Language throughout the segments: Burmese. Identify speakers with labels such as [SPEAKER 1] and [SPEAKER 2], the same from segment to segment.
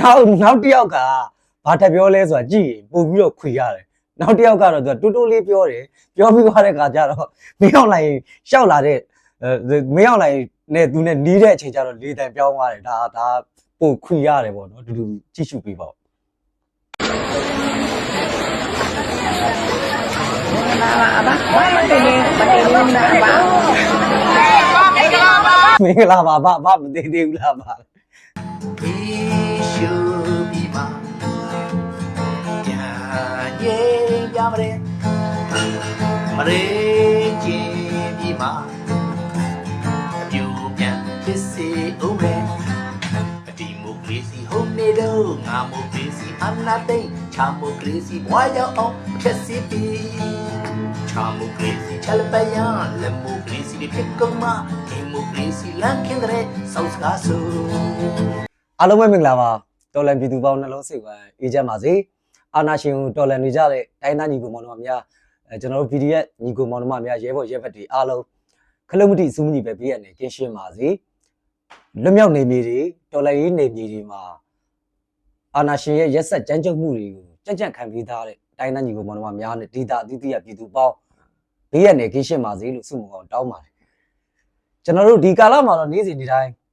[SPEAKER 1] နောက်နောက်တစ်ယောက်ကဘာထပ်ပြောလဲဆိုတာကြည့်ရင်ပို့ပြီးတော့ခွေရတယ်နောက်တစ်ယောက်ကတော့သူကတူတူလေးပြောတယ်ပြောပြီးသွားတဲ့ခါကျတော့မင်းအောင်လိုက်ရှောက်လာတဲ့အဲမင်းအောင်လိုက်နဲ့သူနဲ့နီးတဲ့အချိန်ကျတော့လေတံပြောင်းသွားတယ်ဒါဒါပို့ခွေရတယ်ပေါ့နော်တူတူကြည့်ရှုပေးပါဦး
[SPEAKER 2] လာပါအဘဘာမတင်နေမတင်နေနာအဘ
[SPEAKER 1] မင်္ဂလာပါဗဗမသေးသေးဘူးလားဗ
[SPEAKER 3] ယေရှုပြီ မှာညာယေပြမရဲမရေချင်းပြီမှာအပြူပြန်ဖြစ်စေဦးမယ်ဒီမိုကရေစီဟုတ်နေတော့ငါမိုကရေစီအနာသိချာမိုကရေစီဘွားရောက်အောင်ဖြစ်စီပြီချာမိုကရေစီချလပယံလက်မိုကရေစီဖြစ်ကုန်မှာဒီမိုကရေစီလမ်းခင်းတဲ့စောက်စကားဆို
[SPEAKER 1] အားလုံးပဲမင်္ဂလာပါတော်လန်ပြည်သူပေါင်းနှလုံးစိတ်ဝမ်းအေးချမ်းပါစေအာနာရှင်ကိုတော်လန်နေကြတဲ့တိုင်းသားညီကိုမောင်နှမများအဲကျွန်တော်တို့ PDF ညီကိုမောင်နှမများရဲဘော်ရဲဘက်တွေအားလုံးခလုံးမတိစူးမညီပဲပြည့်ရနေကင်းရှင်းပါစေလွတ်မြောက်နေမြေတွေတော်လန်ရေးနေမြေတွေမှာအာနာရှင်ရဲ့ရက်ဆက်ကြမ်းကြုတ်မှုတွေကိုကြက်ကြက်ခံပြီးသားတဲ့တိုင်းသားညီကိုမောင်နှမများနဲ့ဒေတာအသီးသီးရပြည်သူပေါင်းဘေးရနေကင်းရှင်းပါစေလို့ဆုမကောင်းတောင်းပါတယ်ကျွန်တော်တို့ဒီကာလမှာတော့နေ့စဉ်ဒီတိုင်းအဲ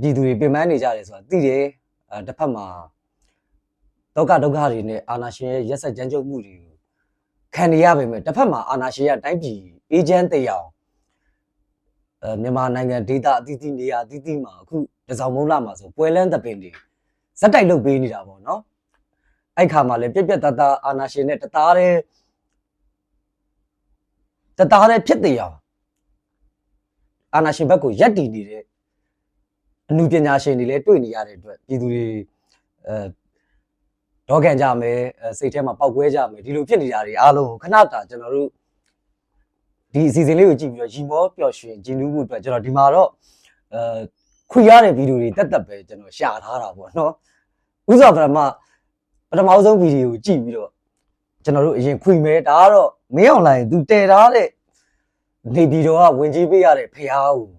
[SPEAKER 1] ပြည်သူတွေပြင်ပန်းနေကြတယ်ဆိုတာသိတယ်အဲတစ်ဖက်မှာဒုက္ခဒုက္ခတွေနဲ့အာနာရှင်ရဲ့ရက်ဆက်ကြမ်းကြုတ်မှုတွေကိုခံနေရပါမယ်တစ်ဖက်မှာအာနာရှင်ရဲ့တိုင်းပြည်အေဂျင့်တရားအဲမြန်မာနိုင်ငံဒေသအသီးသီးနေရာအသီးသီးမှာအခုတစောင်းမုံလာမှာဆိုပွဲလန်းတပင်တွေဇက်တိုက်လုပ်ပေးနေတာပေါ့နော်အဲ့ခါမှာလည်းပြက်ပြက်တသားအာနာရှင်နဲ့တသားတဲ့တသားတဲ့ဖြစ်တရားအာနာရှင်ဘက်ကိုရက်တည်နေတဲ့ အမှုပညာရှင်တွေလည်းတွေ့နေရတဲ့အတွက်ပြည်သူတွေအဲဒေါကန်ကြမယ်အဲစိတ်ထဲမှာပောက်ကွဲကြမယ်ဒီလိုဖြစ်နေတာတွေအားလုံးကိုခဏတာကျွန်တော်တို့ဒီအစီအစဉ်လေးကိုကြည့်ပြီးတော့ရီမောပျော်ရွှင်ဂျင်းနူးမှုအတွက်ကျွန်တော်ဒီမှာတော့အဲခွေရတဲ့ဗီဒီယိုတွေတက်တက်ပဲကျွန်တော်ရှာထားတာပေါ့နော်ဥစ္စာပထမပထမဆုံးဗီဒီယိုကိုကြည့်ပြီးတော့ကျွန်တော်တို့အရင်ခွေမဲဒါကတော့မင်းအောင်လိုင်းသူတည်ထားတဲ့နေပြည်တော်ကဝင်ကြီးပေးရတဲ့ဖះကို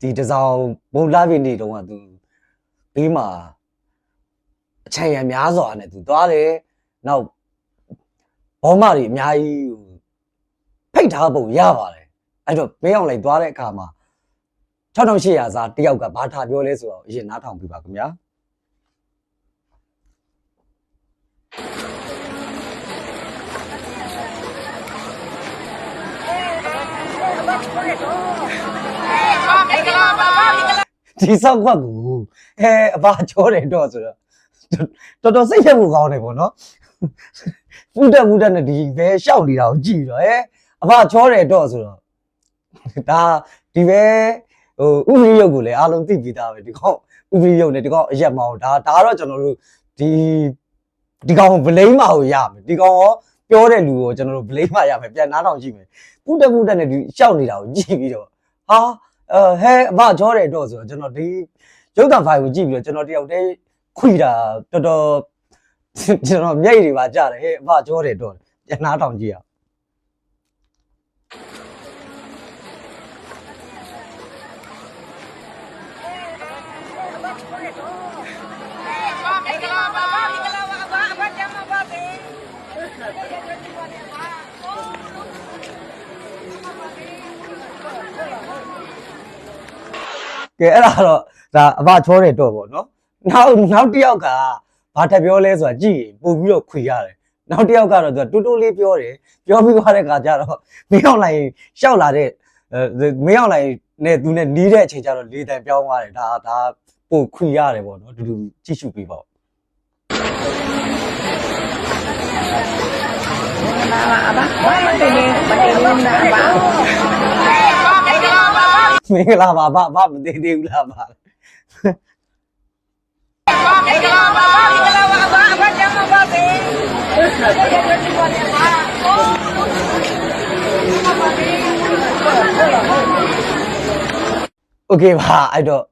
[SPEAKER 1] ဒီတစောင်းဘုံလာပြည့်နေတုန်းက तू ဘေးမှာအချမ်းရံများစွာနဲ့ तू သွားတယ်နောက်ဘောမတွေအများကြီးဟိုဖိတ်ထားပုံရပါတယ်အဲ့တော့မင်းအောင်လိုက်သွားတဲ့အခါမှာ6800စားတယောက်ကဘာထားပြောလဲဆိုတော့အရင်နားထောင်ပြပါခင်ဗျာ ဒီဆောက်ခွက်ကိုအဲအပါချောတယ်တော့ဆိုတော့တော်တော်စိတ်ရက်ဖို့ကောင်းတယ်ပေါ့နော်ဖူးတက်ဖူးတက်နဲ့ဒီဘဲရှောက်နေတာကိုကြည့်တော့အဲအပါချောတယ်တော့ဆိုတော့ဒါဒီဘဲဟိုဥပရိယုတ်ကိုလည်းအားလုံးသိပြီးသားပဲဒီကောင်ဥပရိယုတ်နဲ့ဒီကောင်အရက်မအောင်ဒါဒါတော့ကျွန်တော်တို့ဒီဒီကောင်ဗလိမ့်မအောင်ရမယ်ဒီကောင်ရောပြောတဲ့လူကိုကျွန်တော်တို့ဗလိမ့်မရမယ်ပြန်နားထောင်ကြည့်မယ်ဖူးတက်ဖူးတက်နဲ့ဒီရှောက်နေတာကိုကြည့်ပြီးတော့ဟာ အဲဟဲအမကြောတယ်တော့ဆိုတော့ကျွန်တော်ဒီရုပ်သံဖိုင်ကိုကြည့်ပြီးတော့ကျွန်တော်တယောက်တည်းခွီတာတော်တော်ကျွန်တော်မျက်ရည်တွေပါကြတယ်ဟဲ့အမကြောတယ်တော့ပြန်နားထောင်ကြည့်ရအောင် ကဲအဲ့ဒါတော့ဒါအမချောတယ်တော့ပေါ့နော်နောက်နောက်တစ်ယောက်ကဘာထပ်ပြောလဲဆိုတာကြည့်ရင်ပို့ပြီးတော့ခွေရတယ်နောက်တစ်ယောက်ကတော့သူကတူတူလေးပြောတယ်ပြောပြီးသွားတဲ့ခါကျတော့မင်းအောင်လိုက်ရှောက်လာတဲ့အဲမင်းအောင်လိုက်နဲ့သူနဲ့နီးတဲ့အချိန်ကျတော့လေတံပြောင်းသွားတယ်ဒါဒါပို့ခွေရတယ်ပေါ့နော်တူတူကြည့်ရှုပေးပါဦး
[SPEAKER 2] လာပါအဘဘာမတင်နေမတင်နေနာအဘ
[SPEAKER 1] မင်္ဂလာပါဗဗမသေးသေးဘူးလားဗ โอเคပါအဲ့တော့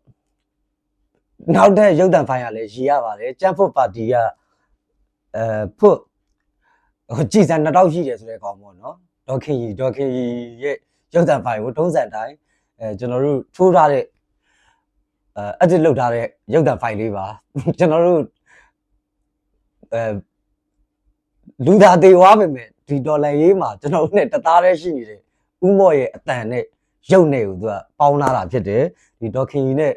[SPEAKER 1] နောက်တဲ့ရုပ်တံဖိုင်ရလဲရည်ရပါတယ်ကျန်းဖို့ပါတီကအဲဖို့ဟိုကြည်စံ2000ရှိတယ်ဆိုတဲ့ကောင်ပေါ့နော်ဒေါခင်ကြီးဒေါခင်ကြီးရဲ့ရုပ်တံဖိုင်ကိုထုံးစံတိုင်း အဲကျွန်တော်တို့ထိုးထားတဲ့ အဲ edit လုပ်ထားတဲ့ရုပ်သံ file လေးပါ ကျွန်တော်တို့အဲလူသားသေးွားပေမဲ့ဒီဒေါ်လာရေးမှာကျွန်တော်တို့နဲ့တသားတည်းရှိနေတဲ့ဥမော့ရဲ့အတန်နဲ့ရုပ်နဲ့ကိုသူကပေါင်းလာတာဖြစ်တယ်ဒီဒေါ်ခင်ကြီးနဲ့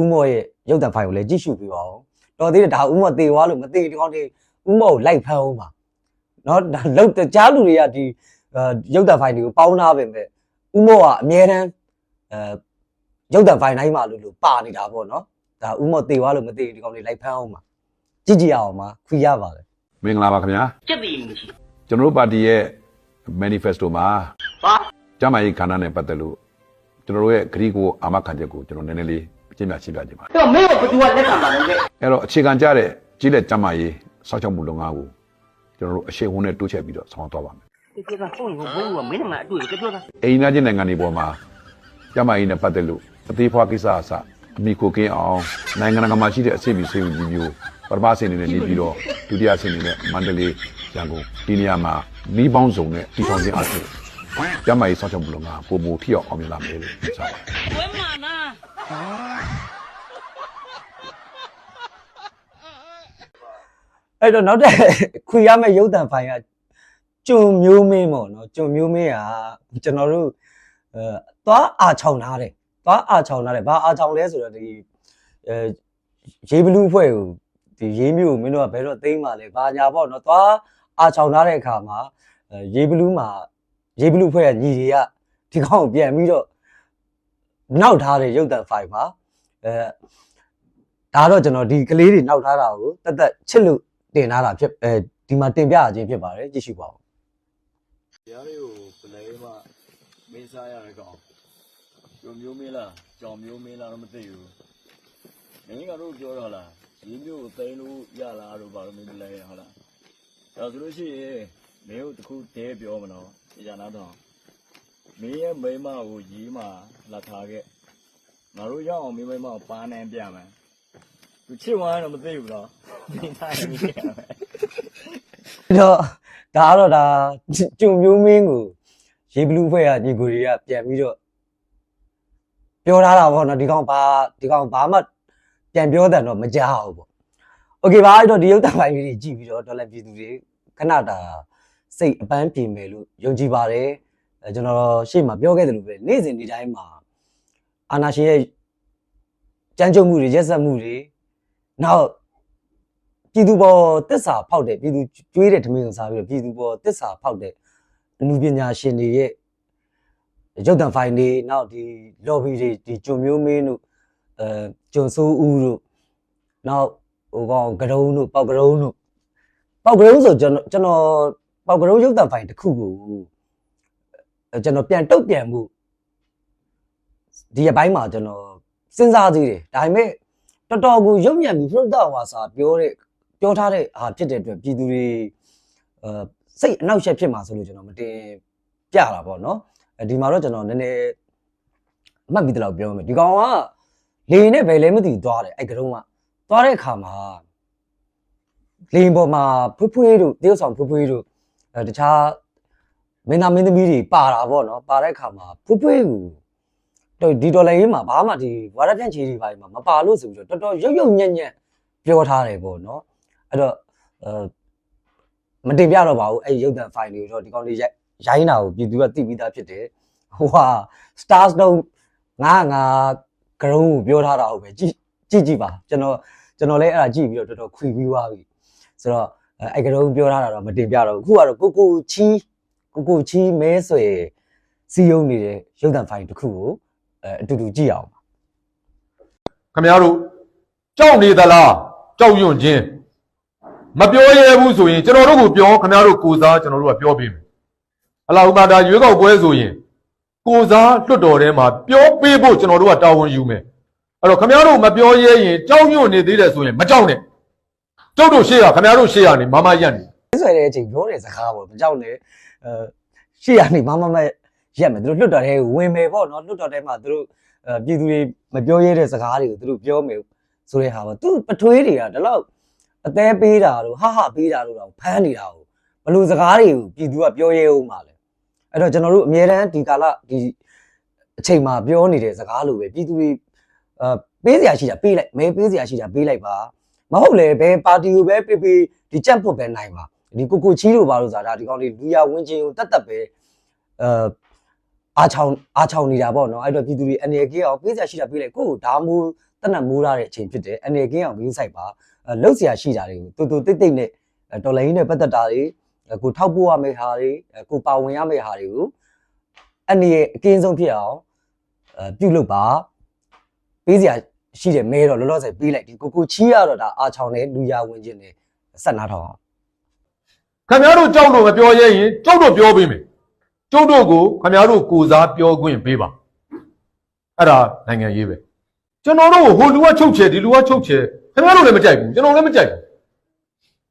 [SPEAKER 1] ဥမော့ရဲ့ရုပ်သံ file ကိုလည်းကြည့်ရှုပြီးပါအောင်တော်သေးတယ်ဒါဥမော့သေးွားလို့မသေးဒီကောင်းတွေဥမော့ကိုလိုက်ဖမ်းအောင်ပါเนาะဒါလောက်တကြားလူတွေကဒီအဲရုပ်သံ file တွေကိုပေါင်းလာပေမဲ့ဥမော့ကအမြဲတမ်း အဲရုပ်တံဖိုင်တိုင်းမှာလို့လို့ပါနေတာပေါ့နော်ဒါဥမောတေသွားလို့မသိဒီကောင်လေးလိုက်ဖမ်းအောင်ပါကြည့်ကြည့်အောင်ပါခွေရပါလေ
[SPEAKER 4] မင်္ဂလာပါခင်ဗျာ
[SPEAKER 5] ကျက်ပြီမရှိ
[SPEAKER 4] ကျွန်တော်တို့ပါတီရဲ့ manifesto မှာ
[SPEAKER 5] ပါ
[SPEAKER 4] ကျမရေးခန္ဓာနဲ့ပတ်သက်လို့ကျွန်တော်တို့ရဲ့ဂရီကိုအာမခံချက်ကိုကျွန်တော်နည်းနည်းလေးရှင်းပြရှင်းပြခြင်းပါ
[SPEAKER 5] အဲ့တော့မင်းကဘယ်သူကလက်ခံပါလဲ
[SPEAKER 4] အဲ့တော့အခြေခံကြတဲ့ကြီးလက်ကျမရေးစောင့်ရှောက်မှုလုပ်ငန်းကိုကျွန်တော်တို့အရှိန်ဝန်းနဲ့တိုးချဲ့ပြီးတော့ဆောင်သွားပါမယ်
[SPEAKER 5] ဒီကဘုံဘုံကမင်းနဲ့မအတွေ့ကြပြောတာ
[SPEAKER 4] အိန္ဒိယနိုင်ငံတွေပေါ်မှာ ကျမ်းမာရေးနဲ့ပတ်သက်လို့အသေးဖွားကိစ္စအစအမိကိုကင်းအောင်နိုင်ငံတကာမှာရှိတဲ့အဆင့်ပြီးဆေးရုံကြီးမျိုးပထမအဆင့်အနေနဲ့နေပြီးတော့ဒုတိယအဆင့်အနေနဲ့မန္တလေးရန်ကုန်ဒီနေရာမှာမီးပေါင်းစုံနဲ့တည်ထောင်ခြင်းအဖြစ်ကျမ်းမာရေးစောင့်ရှောက်မှုလုပ်ငန်းပုံမူထိအောင်အောင်မြင်လာမယ်လို့ပြောချင်ပါတယ်
[SPEAKER 5] ဝဲမာနာ
[SPEAKER 1] အဲ့တော့နောက်တဲ့ခွေရမယ့်ရုပ်တံဖိုင်ကကျုံမျိုးမင်းပေါ့နော်ကျုံမျိုးမင်းကကျွန်တော်တို့အဲ သွားအာချောင်ထားတယ်သွားအာချောင်ထားတယ်ဘာအာချောင်လဲဆိုတော့ဒီအဲရေးဘလူးဖွဲ့ကိုဒီရေးမျိုးကိုမင်းတို့ကဘယ်တော့သိမ်းပါလဲဘာညာပေါ့နော်သွားအာချောင်ထားတဲ့အခါမှာအဲရေးဘလူးမှာရေးဘလူးဖွဲ့ကညီတွေကဒီကောင်ကိုပြန်ပြီးတော့နောက်ထားတဲ့ရုပ်တံဖိုင်မှာအဲဒါတော့ကျွန်တော်ဒီကလေးတွေနောက်ထားတာကိုတက်တက်ချစ်လို့တင်ထားတာဖြစ်အဲဒီမှာတင်ပြရခြင်းဖြစ်ပါတယ်ကြည့်ရှုပါဦး
[SPEAKER 6] တရားလေးကိုဘယ်လဲမှမင်းစားရတဲ့ကောင် ကျုံမျိုးမင်းလားကြောင်မျိုးမင်းလားတော့မသိဘူးမင်းကတော့ပြောတော့လားရင်းမျိုးကိုသိမ်းလို့ရလားတော့ဘာလို့မင်းလဲဟုတ်လားဒါဆိုလို့ရှိရင်မင်းတို့တခုတဲပြောမနော်ကြာနာတော့မင်းရဲ့မိမကိုရေးမှလာထားခဲ့ငါတို့ရအောင်မင်းမိမကိုပါနိုင်ပြမယ်သူချစ်ဝမ်းတော့မသိဘူးနော်မင်းသားရင်ပြမယ်
[SPEAKER 1] အဲ့တော့ဒါကတော့ဒါကျုံမျိုးမင်းကိုရေဘလူးဖွဲ့ကညီကိုတွေကပြန်ပြီးတော့ ပြောထားတာပေါ့နော်ဒီကောင်ဘာဒီကောင်ဘာမှပြန်ပြောတယ်တော့မကြောက်ဘူးပေါ့โอเคပါအဲ့တော့ဒီရုပ်တံပိုင်းလေးတွေကြည့်ပြီးတော့ဒေါ်လာပြည်သူတွေခဏတာစိတ်အပန်းပြေမယ်လို့ယုံကြည်ပါတယ်အဲကျွန်တော်ရှေ့မှာပြောခဲ့တယ်လို့ပဲနေ့စဉ်ဒီတိုင်းမှာအာနာရှင်ရဲ့ကြမ်းကြုတ်မှုတွေရက်စက်မှုတွေနောက် ပြည်သူပေါ်တစ္ဆာဖောက်တဲ့ပြည်သူကျွေးတဲ့ဓမင်းကိုစားပြီးတော့ပြည်သူပေါ်တစ္ဆာဖောက်တဲ့အမှုပညာရှင်တွေရဲ့ ရုပ်တံဖိုင်တွေနောက်ဒီ lobby တွေဒီဂျုံမျိုးမင်းတို့အဲဂျုံဆိုးဦးတို့နောက်ဟိုကောင်ကရုံးတို့ပေါက်ကရုံးတို့ပေါက်ကရုံးဆိုကျွန်တော်ကျွန်တော်ပေါက်ကရုံးရုပ်တံဖိုင်တစ်ခုကိုအဲကျွန်တော်ပြန်တုတ်ပြန်မှုဒီအပိုင်းမှာကျွန်တော်စဉ်းစားသေးတယ်ဒါပေမဲ့တော်တော်ကိုရုပ်မြတ်ပြီးပြတ်တော့ဝါစာပြောတဲ့ပြောထားတဲ့ဟာဖြစ်တဲ့အတွက်ပြည်သူတွေအဲစိတ်အနှောက်အယှက်ဖြစ်မှာဆိုလို့ကျွန်တော်မတင်ပြတာပေါ့နော်အဲ ဒီမှာတော့ကျွန်တော်နည်းနည်းအမှတ်ပြီးတလောက်ပြောမယ်ဒီကောင်ကလေနဲ့ဘယ်လဲမသိဘူးသွားတယ်အဲ့ကတုံးကသွားတဲ့အခါမှာလေရင်ပေါ်မှာဖွေးဖွေးတို့တရုတ်ဆောင်ဖွေးဖွေးတို့အဲတခြားမင်းသားမင်းသမီးတွေပါတာပေါ့နော်ပါတဲ့အခါမှာဖွေးဖွေးကိုတော့ဒီဒေါ်လာရေးမှာဘာမှဒီဝါရပြန်ချီတွေပါမှာမပါလို့ဆိုပြီးတော့တော်တော်ရုပ်ရုပ်ညံ့ညံ့ပြောထားတယ်ပေါ့နော်အဲ့တော့အဲမတင်ပြတော့ပါဘူးအဲ့ဒီရုပ်သံ file တွေကိုတော့ဒီကောင်လေးရိုက် ရိုင်းတာကိုပြည်သူကသိပြီးသားဖြစ်တယ်ဟိုဟာ stars တော့ငါငါကရုံးကိုပြောထားတာဟုတ်ပဲကြည့်ကြည့်ကြည့်ပါကျွန်တော်ကျွန်တော်လည်းအဲ့ဒါကြည့်ပြီးတော့တော်တော်ခွေပြီးသွားပြီဆိုတော့အဲ့အဲ့ကရုံးပြောထားတာတော့မတင်ပြတော့ဘူးအခုကတော့ကိုကိုချီကိုကိုချီမဲဆွေစီယုံနေတဲ့ရုပ်သံ file တစ်ခုကိုအဲအတူတူကြည့်အောင်ပါ
[SPEAKER 7] ခမရတို့ကြောက်နေသလားကြောက်ရွံ့ခြင်းမပြောရဲဘူးဆိုရင်ကျွန်တော်တို့ကိုပြောခမရတို့ကိုစားကျွန်တော်တို့ကပြောပေးမယ် အလားဥပဒါရွေးကောက်ပွဲဆိုရင်ကိုစားလွတ်တော်ထဲမှာပြောပေးဖို့ကျွန်တော်တို့ကတာဝန်ယူမယ်အဲ့တော့ခမရတို့မပြောရဲရင်ကြောက်ရွံ့နေသေးတယ်ဆိုရင်မကြောက်နဲ့ကျုပ်တို့ရှေ့ရခမရတို့ရှေ့ရနေမမရက်နေ
[SPEAKER 1] ဆွဲတဲ့အချိန်ပြောတဲ့စကားပေါ့မကြောက်နဲ့အဲရှေ့ကနေမမမရက်မယ်သူတို့လွတ်တော်ထဲဝင်မယ်ပေါ့နော်လွတ်တော်ထဲမှာသူတို့အဲပြည်သူတွေမပြောရတဲ့စကားတွေကိုသူတို့ပြောမယ်ဆိုတဲ့ဟာပေါ့သူပထွေးတွေကဒီလောက်အသေးပေးတာတို့ဟာဟာပေးတာတို့တော့ဖမ်းနေတာကိုဘလို့စကားတွေကိုပြည်သူကပြောရဲအောင်ပါလေ အဲ့တော့ကျွန်တော်တို့အများတန်းဒီကာလဒီအချိန်မှာပြောနေတဲ့စကားလိုပဲပြည်သူတွေအဲပေးစရာရှိတာပေးလိုက်မဲပေးစရာရှိတာပေးလိုက်ပါမဟုတ်လေဘယ်ပါတီကိုပဲပေးပေးဒီကြက်ဖို့ပဲနိုင်ပါဒီကိုကိုချီလို့ပါလို့ဆိုတာဒီကောင်လေးလူရဝင်းချင်းကိုတတ်တတ်ပဲအဲအားချောင်းအားချောင်းနေတာပေါ့နော်အဲ့တော့ပြည်သူတွေအနေကင်းအောင်ပေးစရာရှိတာပေးလိုက်ကိုကိုဒါမိုးတနတ်မိုးရတဲ့အချိန်ဖြစ်တယ်အနေကင်းအောင်ပြီးဆိုင်ပါအဲလှုပ်စရာရှိတာတွေကိုတူတူတိတ်တိတ်နဲ့တော်လိုင်းနဲ့ပတ်သက်တာတွေ ကိုထောက်ပို့ရမယ့်ဟာတွေကိုပါဝင်ရမယ့်ဟာတွေကိုအနေအကင်းဆုံးဖြစ်အောင်အဲပြုလုပ်ပါပေးစရာရှိတယ်မဲတော့လောလောဆယ်ပေးလိုက်ဒီကိုကိုချီရတော့ဒါအားချောင်းနဲ့လူရဝင်းချင်းနဲ့ဆက်နာထောင်အောင်
[SPEAKER 7] ခင်ဗျားတို့ကြောက်လို့မပြောရဲရင်ကြောက်တော့ပြောပေးမယ်ကျုပ်တို့ကိုခင်ဗျားတို့ကိုစားပြောခွင့်ပေးပါအဲ့ဒါနိုင်ငံရေးပဲကျွန်တော်တို့ဟိုလူကချုပ်ချယ်ဒီလူကချုပ်ချယ်ခင်ဗျားတို့လည်းမကြိုက်ဘူးကျွန်တော်လည်းမကြိုက်ဘူး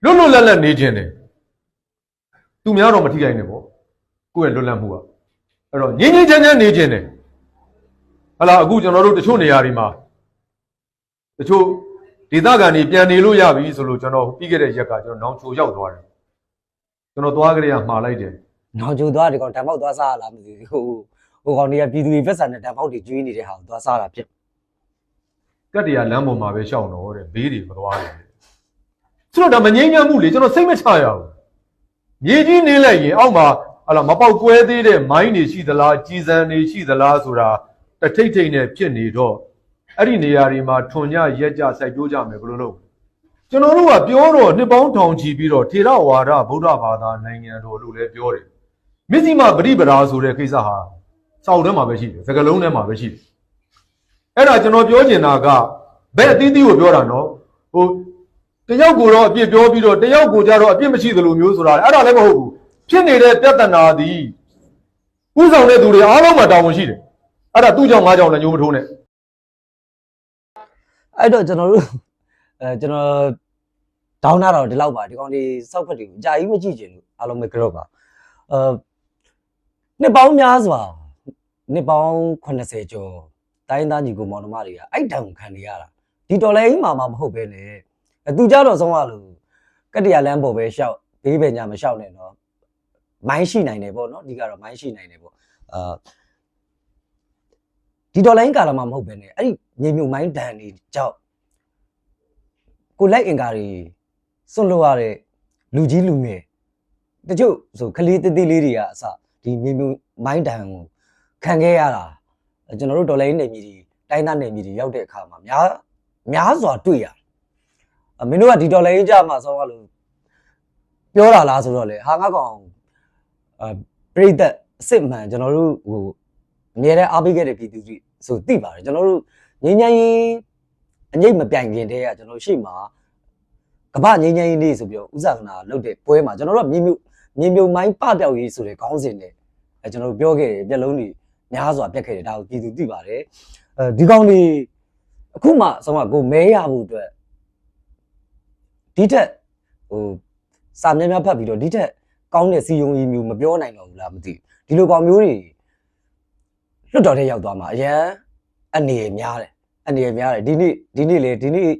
[SPEAKER 7] လွတ်လွတ်လပ်လပ်နေခြင်းတယ် သူများတော့မထိခိုက်နဲ့ပေါ့ကိုယ့်ရဲ့လွတ်လပ်မှုကအဲ့တော့ငြင်းငြင်းချမ်းချမ်းနေခြင်းတယ်ဟလာအခုကျွန်တော်တို့တချို့နေရာတွေမှာတချို့ဒေသခံတွေပြန်နေလို့ရပြီဆိုလို့ကျွန်တော်ပြီးခဲ့တဲ့ရက်ကကျွန်တော်နောင်ချိုရောက်သွားတယ်ကျွန်တော်သွားကြရမှာလိုက်တယ်
[SPEAKER 1] နောက်ကျိုးသွားဒီကောင်တံပေါက်သွားစားရလားမသိဘူးဟိုဟိုကောင်တွေကပြည်သူတွေဖက်ဆန်နဲ့တံပေါက်တွေကျွေးနေတဲ့ဟာကိုသွားစားတာဖြစ်
[SPEAKER 7] ကတ်တရားလမ်းပေါ်မှာပဲရှောင်တော့တဲ့ဘေးတွေမသွားဘူးကျွန်တော်ဒါမငြိမ်းချမ်းမှုလေကျွန်တော်စိတ်မချရဘူး မြေကြီးနေလိုက်ရင်အောက်မှာဟလာမပေါက်ကွဲသေးတဲ့မိုင်းတွေရှိသလားကြီးစံတွေရှိသလားဆိုတာတထိတ်ထိတ်နဲ့ဖြစ်နေတော့အဲ့ဒီနေရာတွေမှာထွန်ညရက်ကြစိုက်ပျိုးကြမယ်ဘယ်လိုလုပ်ကျွန်တော်တို့ကပြောတော့နှစ်ပေါင်းထောင်ချီပြီးတော့ထေရဝါဒဗုဒ္ဓဘာသာနိုင်ငံတော်လို့လည်းပြောတယ်မြစ်စီမပရိပဒါဆိုတဲ့ကိစ္စဟာစောက်ထဲမှာပဲရှိတယ်စကလုံးထဲမှာပဲရှိတယ်အဲ့ဒါကျွန်တော်ပြောချင်တာကဘယ်အသီးသီးကိုပြောတာနော်ဟို တယောက်ကိုတော့အပြစ်ပြောပြီးတော့တယောက်ကိုကြတော့အပြစ်မရှိသလိုမျိုးဆိုတာအဲ့ဒါလည်းမဟုတ်ဘူးဖြစ်နေတဲ့ပြဿနာသည်ဥဆောင်တဲ့သူတွေအားလုံးမှာတာဝန်ရှိတယ်အဲ့ဒါသူ့ကြောင့်ငါကြောင့်လည်းညိုးမထိုးနဲ့
[SPEAKER 1] အဲ့တော့ကျွန်တော်တို့အဲကျွန်တော်ဒေါင်းနာတော့ဒီလောက်ပါဒီကောင်တွေစောက်ဖက်တွေကိုအကြာကြီးမကြည့်ချင်ဘူးအားလုံးပဲကြော့ပါအဲနှစ်ပေါင်းများစွာနှစ်ပေါင်း80ကျော်တိုင်းသားညီကိုမောင်နှမတွေကအဲ့တံခံနေရတာဒီတော်လိုင်းမှာမှမဟုတ်ပဲနဲ့အဲ သူကြတော့ဆုံးရလို့ကတ္တရာလမ်းပေါ်ပဲရှောက်ဘေးပဲညာမရှောက်နဲ့တော့မိုင်းရှိနိုင်တယ်ပေါ့နော်အဓိကတော့မိုင်းရှိနိုင်တယ်ပေါ့အာဒီတော်လိုင်းကာလမှာမဟုတ်ပဲနဲ့အဲ့ဒီမြေမြုပ်မိုင်းတန်တွေကြောက်ကိုလိုက်အင်္ကာတွေစွန့်လို့ရတဲ့လူကြီးလူငယ်တချို့ဆိုကလေးတေးသေးလေးတွေကအစဒီမြေမြုပ်မိုင်းတန်ကိုခံခဲ့ရတာကျွန်တော်တို့တော်လိုင်းနေမြေတွေတိုင်းသားနေမြေတွေရောက်တဲ့အခါမှာများများစွာတွေ့ရတယ်အ မင်းတို့ကဒီတော်လိုင်းကြမှာဆောင်းရလို့ပြောတာလားဆိုတော့လေဟာငါကောင်အပြိသက်အစ်စ်မှန်ကျွန်တော်တို့ဟိုအများနဲ့အားပေးခဲ့တဲ့ပြည်သူတွေဆိုသိပါတယ်ကျွန်တော်တို့ငင်းငင်းရေးအငိတ်မပြိုင်ခင်တည်းကကျွန်တော်ရှိမှာကမ္ဘာငင်းငင်းရေးနေ့ဆိုပြီးတော့ဥဇာကနာလုပ်တဲ့ပွဲမှာကျွန်တော်တို့ကမြေမြုပ်မြေမြုပ်မိုင်းပပြောက်ရေးဆိုတဲ့ခေါင်းစဉ်နဲ့အဲကျွန်တော်တို့ပြောခဲ့တယ်ပြက်လုံးတွေများစွာပြက်ခဲ့တယ်ဒါကိုပြည်သူသိပါတယ်အဲဒီကောင်တွေအခုမှအဆုံးကကိုမဲရဖို့အတွက် ဒီထက်ဟိုစာများများဖတ်ပြီးတော့ဒီထက်ကောင်းတဲ့စီယုံကြီးမျိုးမပြောနိုင်တော့ဘူးလားမသိဘူးဒီလိုကောင်မျိုးတွေလွတ်တော်တဲ့ရောက်သွားမှာအရန်အနေရများတယ်အနေရများတယ်ဒီနေ့ဒီနေ့လေဒီနေ့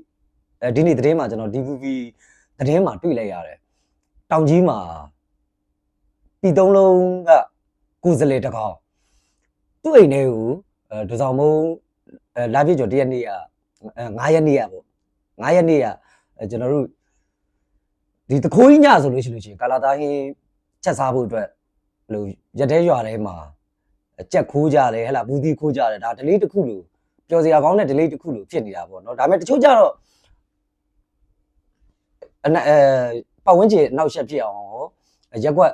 [SPEAKER 1] အဲဒီနေ့သတင်းမှာကျွန်တော် DVB သတင်းမှာတွေ့လိုက်ရတယ်တောင်ကြီးမှာပြည်သုံးလုံးကကုစလေတကောင်သူ့အိမ်ထဲကိုအဲဒဇောင်မုံအဲလာပြည့်ကျော်တရက်နေ့ကအဲ9ရက်နေ့ကပေါ့9ရက်နေ့ကအဲကျွန်တော်တို့ ဒီတခိုးကြီးညဆိုလို့ရှိလို့ရှိရင်ကာလာသားဟင်းချက်စားဖို့အတွက်ဘယ်လိုရက်သေးရွာထဲမှာကြက်ခိုးကြတယ်ဟဲ့လားဘူးသီးခိုးကြတယ်ဒါဒလေးတစ်ခုလို့ပျော်စရာကောင်းတဲ့ဒလေးတစ်ခုလို့ဖြစ်နေတာပေါ့နော်ဒါပေမဲ့တချို့ကြတော့အနအဲပတ်ဝန်းကျင်အနောက်ရှက်ဖြစ်အောင်ရောရက်ကွက်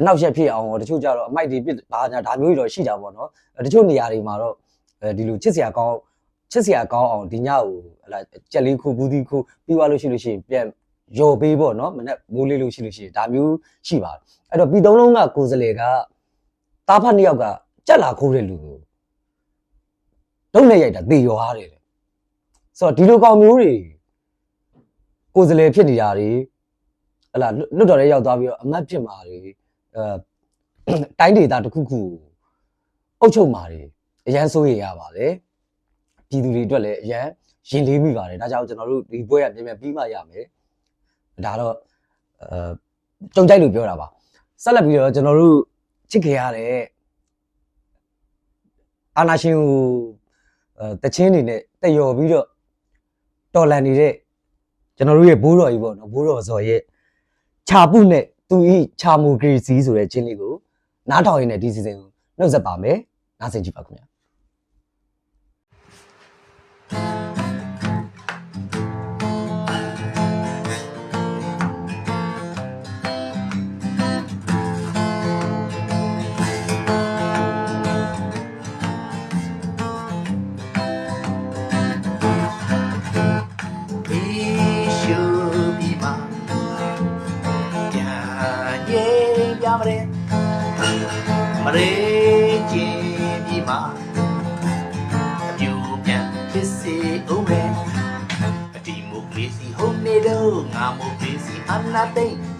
[SPEAKER 1] အနောက်ရှက်ဖြစ်အောင်ရောတချို့ကြတော့အမိုက်တွေပြစ်ဘာညာဒါမျိုးတွေတော့ရှိတာပေါ့နော်တချို့နေရာတွေမှာတော့အဲဒီလိုချစ်စရာကောင်းချစ်စရာကောင်းအောင်ဒီညကိုဟလာကြက်လေးခိုးဘူးသီးခိုးပြီးသွားလို့ရှိလို့ရှိရင်ပြန် ယော်ပေးပေါ့နော်မနဲ့မိုးလေးလို့ရှိလို့ရှိရင်ဒါမျိုးရှိပါတယ်အဲ့တော့ပြည်သုံးလုံးကကိုယ်စလေကတားဖတ်နှစ်ယောက်ကကြက်လာခိုးတဲ့လူကိုဒုံနဲ့ရိုက်တာသေရောဟားတယ်ဆိုတော့ဒီလိုကောင်မျိုးတွေကိုယ်စလေဖြစ်နေတာတွေဟလာလွတ်တော်ရဲရောက်သွားပြီးတော့အမတ်ဖြစ်မှာတွေအဲတိုင်းဒေသတစ်ခုခုအုပ်ချုပ်မှာတွေအရန်စိုးရရပါတယ်ပြည်သူတွေအတွက်လည်းအရန်ရင်လေးမိပါတယ်ဒါကြောင့်ကျွန်တော်တို့ဒီပွဲကပြင်ပြပြီးမှရမယ် ဒါတော့အဲကြုံကြိုက်လို့ပြောတာပါဆက်လက်ပြီးတော့ကျွန်တော်တို့ချစ်ခင်ရတဲ့အာနာရှင်ကိုအဲတချင်းနေနဲ့တတယော်ပြီးတော့တော်လန်နေတဲ့ကျွန်တော်တို့ရဲ့ဘိုးတော်ကြီးပေါ့နော်ဘိုးတော်ဇော်ရဲ့ခြာပုနဲ့သူဤခြာမူဂရီစီဆိုတဲ့ချင်းလေးကိုနားထောင်ရင်းနဲ့ဒီစီစဉ်ကိုနှုတ်ဆက်ပါမယ်နားဆင်ကြည့်ပါခင်ဗျာ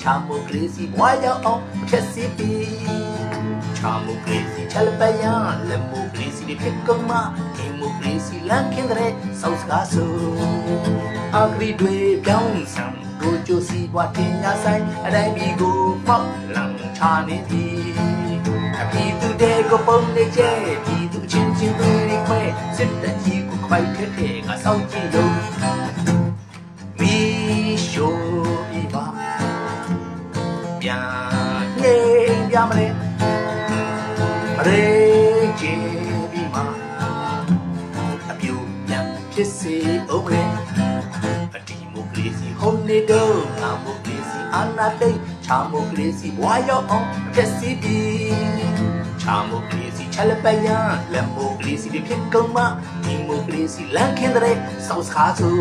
[SPEAKER 3] ချာမိုကရေစီဘွားရောက်အောင်ဖြည့်စီပြီးချာမိုကရေစီချက်ပယံလက်မိုကရေစီတွေဖြစ်ကုန်မှဒီမိုကရေစီလမ်းခင်းတဲ့စောက်စကားဆိုအဂရီတွေပြောင်းဆံကိုကျိုးစီပွားတင်ညာဆိုင်အတိုင်းပြည်ကိုပောက်လန်ချာနေပြီအပြည်သူတွေကိုပုံနေကျဲပြည်သူချင်းချင်းတွေခွဲစစ်တကြီးကိုခိုက်ထက်တဲ့ကစောင့်ကြည့်လို့မီရှိုး ပြပါပြန်နေပြမလဲမရေချင်းပြီးမှအပြူပြန်ဖြစ်စေအောင်လေအဒီမိုကရေစီဟုတ်နေတော့ငါမိုကရေစီအနာတိတ်ချာမိုကရေစီဘွားရောက်အောင်ဖြစ်စီဒီချာမိုကရေစီချက်လက်ပယံလက်မိုကရေစီတွေဖြစ်ကုန်မှဒီမိုကရေစီလမ်းခင်းတဲ့စောက်စကားဆို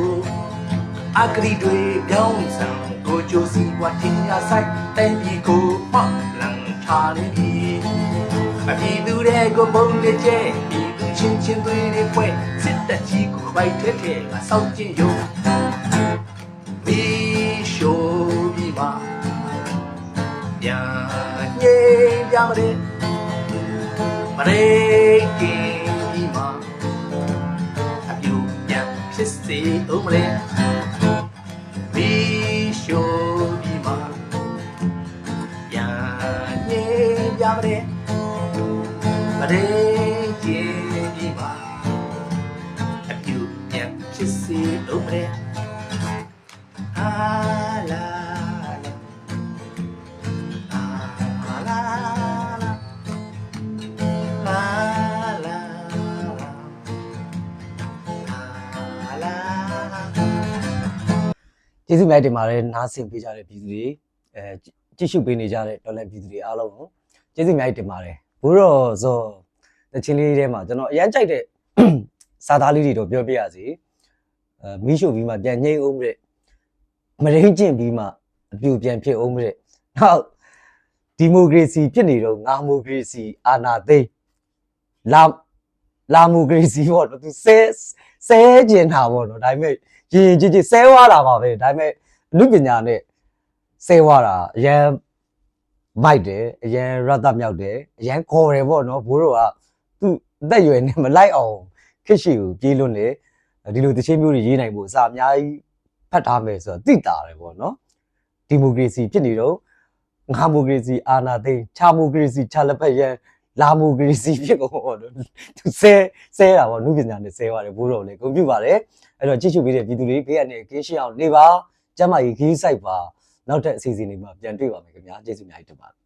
[SPEAKER 3] အဂရီတွေပြောင်းစံ ကိုကြိုစီဝတ်တင်ရဆိုင်တိုင်ပြီးကိုမှလမ်းချာနေပြီအပြည်သူတွေကိုပုံနေကျဲပြည်သူချင်းချင်းတွေတွေဖွဲ့စစ်တပ်ကြီးကိုပိုက်ထဲထဲကစောက်ကျင်ရုံမီရှိုးပြီးမှပြန်ငြိမ်ကြမလဲမရေကင်းပြီးမှအပြူပြန်ဖြစ်စေဦးမလဲမီ ရှိုးပြီးမှပြန်ငြိမ်ကြမလဲမရေ
[SPEAKER 1] ကျေးဇူးများတင်ပါတယ်နားဆင်ပေးကြတဲ့ပြည်သူတွေအဲကြည့်ရှုပေးနေကြတဲ့တော်လည်းပြည်သူတွေအားလုံးကိုကျေးဇူးများတင်ပါတယ်ဘိုးတော်ဇော်တချင်းလေးထဲမှာကျွန်တော်အရန်ကြိုက်တဲ့စာသားလေးတွေတော့ပြောပြရစီအဲမီးရှို့ပြီးမှပြန်ငိမ့်အောင်တဲ့မရင်းကျင့်ပြီးမှအပြူပြန်ဖြစ်အောင်တဲ့နောက်ဒီမိုကရေစီဖြစ်နေတော့ငါမိုကရေစီအာဏာသိမ်းလာလာမိုကရေစီပေါ့နော်သူဆဲဆဲကျင်တာပေါ့နော်ဒါပေမဲ့ ရင်ရင်ကြည်ကြည်ဆဲဝါတာပါပဲဒါပေမဲ့အမှုပညာနဲ့ဆဲဝါတာအရန်မိုက်တယ်အရန်ရတ်တမြောက်တယ်အရန်ခေါ်တယ်ပေါ့နော်ဘိုးတို့ကသူ့အသက်အရွယ်နဲ့မလိုက်အောင်ခစ်ရှိကိုပြေးလွန်းတယ်ဒီလိုတချင်းမျိုးတွေရေးနိုင်ဖို့အစားအများကြီးဖတ်ထားမယ်ဆိုတော့သိတာတယ်ပေါ့နော်ဒီမိုကရေစီဖြစ်နေတော့ငါမိုကရေစီအာဏာသိမ်းချာမိုကရေစီချာလက်ဖက်ရန်လာမိုကရေစီဖြစ်ကုန်ပေါ့နော်သူဆဲဆဲတာပေါ့နုပညာနဲ့ဆဲသွားတယ်ဘိုးတော်လည်းဂုဏ်ပြုပါတယ် အဲ့တော့ကြည့်ရှုပေးတဲ့ပြည်သူတွေဘေးကနေကင်းရှင်းအောင်နေပါကျမ်းမာရေးခီးစိုက်ပါနောက်ထပ်အစီအစဉ်တွေမှာပြန်တွေ့ပါမယ်ခင်ဗျာကျေးဇူးအများကြီးတင်ပါတယ်